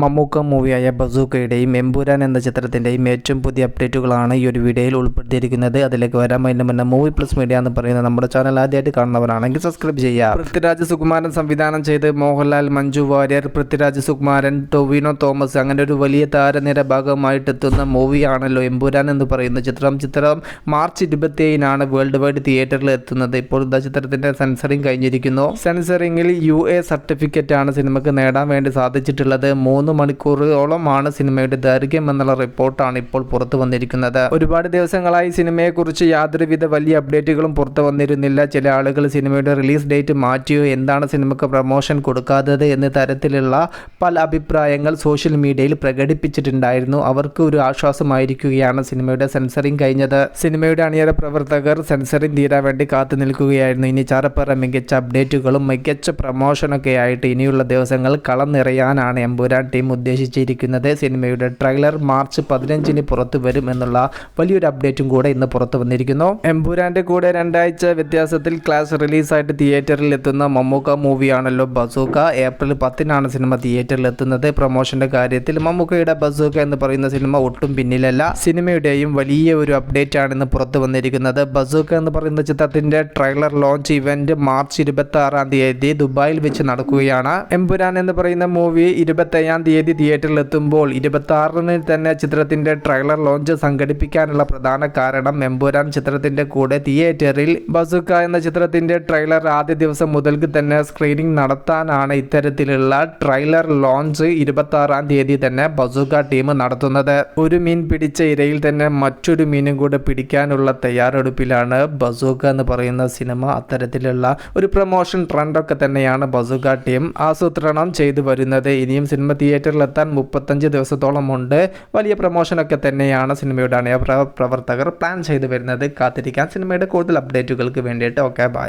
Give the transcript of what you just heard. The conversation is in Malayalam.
മമ്മൂക്ക മൂവിയായ ബസൂക്കയുടെയും എമ്പുരാൻ എന്ന ചിത്രത്തിന്റെയും ഏറ്റവും പുതിയ അപ്ഡേറ്റുകളാണ് ഈ ഒരു വീഡിയോയിൽ ഉൾപ്പെടുത്തിയിരിക്കുന്നത്. അതിലേക്ക് വരാൻ അതിന് മുന്നേ മൂവി പ്ലസ് മീഡിയ എന്ന് പറയുന്ന നമ്മുടെ ചാനൽ ആദ്യമായിട്ട് കാണുന്നവരാണെങ്കിൽ സബ്സ്ക്രൈബ് ചെയ്യുക. പൃഥ്വിരാജ് സുകുമാരൻ സംവിധാനം ചെയ്ത് മോഹൻലാൽ മഞ്ജു വാര്യർ പൃഥ്വിരാജ് സുകുമാരൻ ടൊവിനോ തോമസ് അങ്ങനെ ഒരു വലിയ താരനിര ഭാഗമായിട്ട് എത്തുന്ന മൂവിയാണല്ലോ എമ്പുരാൻ എന്ന് പറയുന്ന ചിത്രം. ചിത്രം മാർച്ച് ഇരുപത്തി ഏഴിനാണ് വേൾഡ് വൈഡ് തിയേറ്ററിൽ എത്തുന്നത്. ഇപ്പോൾ ഇതാ ചിത്രത്തിന്റെ സെൻസറിങ് കഴിഞ്ഞിരിക്കുന്നു. സെൻസറിങ്ങിൽ യു എ സർട്ടിഫിക്കറ്റ് ആണ് സിനിമയ്ക്ക് നേടാൻ വേണ്ടി സാധിച്ചിട്ടുള്ളത്. മൂന്ന് മണിക്കൂറോളമാണ് സിനിമയുടെ ദൈർഘ്യം എന്നുള്ള റിപ്പോർട്ടാണ് ഇപ്പോൾ പുറത്തു വന്നിരിക്കുന്നത്. ഒരുപാട് ദിവസങ്ങളായി സിനിമയെക്കുറിച്ച് യാതൊരുവിധ വലിയ അപ്ഡേറ്റുകളും പുറത്തു വന്നിരുന്നില്ല. ചില ആളുകൾ സിനിമയുടെ റിലീസ് ഡേറ്റ് മാറ്റിയോ എന്താണ് സിനിമയ്ക്ക് പ്രൊമോഷൻ കൊടുക്കാത്തത് എന്ന തരത്തിലുള്ള പല അഭിപ്രായങ്ങൾ സോഷ്യൽ മീഡിയയിൽ പ്രകടിപ്പിച്ചിട്ടുണ്ടായിരുന്നു. അവർക്ക് ഒരു ആശ്വാസമായിരിക്കുകയാണ് സിനിമയുടെ സെൻസറിങ് കഴിഞ്ഞത്. സിനിമയുടെ അണിയറ പ്രവർത്തകർ സെൻസറിങ് തീരാൻ വേണ്ടി കാത്തു നിൽക്കുകയായിരുന്നു. ഇനി ചാറപ്പറ മികച്ച അപ്ഡേറ്റുകളും മികച്ച പ്രൊമോഷനൊക്കെ ആയിട്ട് ഇനിയുള്ള ദിവസങ്ങൾ കളം നിറയാനാണ് എമ്പുരാൻ ടീം ഉദ്ദേശിച്ചിരിക്കുന്നത് സിനിമയുടെ ട്രെയിലർ മാർച്ച് പതിനഞ്ചിന് പുറത്തു വരും എന്നുള്ള വലിയൊരു അപ്ഡേറ്റും കൂടെ ഇന്ന് പുറത്തു വന്നിരിക്കുന്നു. എംപുരാന്റെ കൂടെ രണ്ടാഴ്ച വ്യത്യാസത്തിൽ ക്ലാസ് റിലീസായിട്ട് തിയേറ്ററിൽ എത്തുന്ന മമ്മൂക്ക മൂവിയാണല്ലോ ബസൂക്ക. ഏപ്രിൽ പത്തിനാണ് സിനിമ തിയേറ്ററിൽ എത്തുന്നത്. പ്രൊമോഷന്റെ കാര്യത്തിൽ മമ്മൂക്കയുടെ ബസൂക്ക എന്ന് പറയുന്ന സിനിമ ഒട്ടും പിന്നിലല്ല. സിനിമയുടെയും വലിയ ഒരു അപ്ഡേറ്റ് ആണ് ഇന്ന് പുറത്തു വന്നിരിക്കുന്നത്. ബസൂക്ക എന്ന് പറയുന്ന ചിത്രത്തിന്റെ ട്രെയിലർ ലോഞ്ച് ഇവന്റ് മാർച്ച് ഇരുപത്തി ആറാം തീയതി ദുബായിൽ വെച്ച് നടക്കുകയാണ്. എംപുരാൻ എന്ന് പറയുന്ന മൂവി ഇരുപത്തയ്യാം തീയതി തിയേറ്ററിൽ എത്തുമ്പോൾ ഇരുപത്തി ആറിന് തന്നെ ചിത്രത്തിന്റെ ട്രെയിലർ ലോഞ്ച് സംഘടിപ്പിക്കാനുള്ള പ്രധാന കാരണം എമ്പുരാൻ ചിത്രത്തിന്റെ കൂടെ തിയേറ്ററിൽ ബസുക്ക എന്ന ചിത്രത്തിന്റെ ട്രെയിലർ ആദ്യ ദിവസം മുതൽക്ക് തന്നെ സ്ക്രീനിംഗ് നടത്താനാണ് ഇത്തരത്തിലുള്ള ട്രെയിലർ ലോഞ്ച് ഇരുപത്തി ആറാം തീയതി തന്നെ ബസുക്ക ടീം നടത്തുന്നത്. ഒരു മീൻ പിടിച്ച ഇരയിൽ തന്നെ മറ്റൊരു മീനും കൂടെ പിടിക്കാനുള്ള തയ്യാറെടുപ്പിലാണ് ബസൂക്ക എന്ന് പറയുന്ന സിനിമ. അത്തരത്തിലുള്ള ഒരു പ്രൊമോഷൻ ട്രെൻഡൊക്കെ തന്നെയാണ് ബസൂക്ക ടീം ആസൂത്രണം ചെയ്തു വരുന്നത്. ഇനിയും സിനിമ തിയേറ്ററിലെത്താൻ മുപ്പത്തഞ്ച് ദിവസത്തോളം ഉണ്ട് വലിയ പ്രൊമോഷനൊക്കെ തന്നെയാണ് സിനിമയുടെ അണിയ പ്രവർത്തകർ പ്ലാൻ ചെയ്തു വരുന്നത്. കാത്തിരിക്കാൻ സിനിമയുടെ കൂടുതൽ അപ്ഡേറ്റുകൾക്ക് വേണ്ടിയിട്ട്. Okay bye.